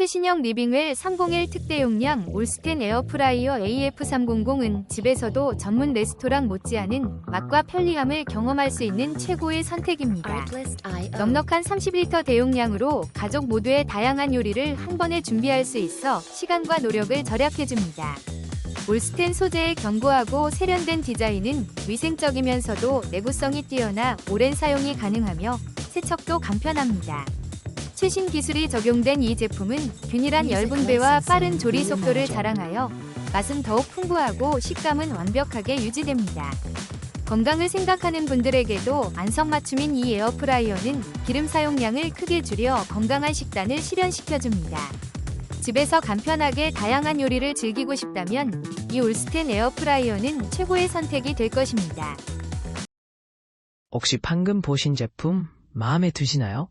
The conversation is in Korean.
최신형 리빙웰 301 특대 용량 올스텐 에어프라이어 AF300은 집에서도 전문 레스토랑 못지않은 맛과 편리함을 경험할 수 있는 최고의 선택입니다. 넉넉한 30리터 대용량으로 가족 모두의 다양한 요리를 한 번에 준비할 수 있어 시간과 노력을 절약해줍니다. 올스텐 소재의 견고하고 세련된 디자인은 위생적이면서도 내구성이 뛰어나 오랜 사용이 가능하며 세척도 간편합니다. 최신 기술이 적용된 이 제품은 균일한 열분 배와 빠른 조리 속도를 자랑하여 맛은 더욱 풍부하고 식감은 완벽하게 유지됩니다. 건강을 생각하는 분들에게도 안성맞춤인 이 에어프라이어는 기름 사용량을 크게 줄여 건강한 식단을 실현시켜줍니다. 집에서 간편하게 다양한 요리를 즐기고 싶다면 이 올스텐 에어프라이어는 최고의 선택이 될 것입니다. 혹시 방금 보신 제품 마음에 드시나요?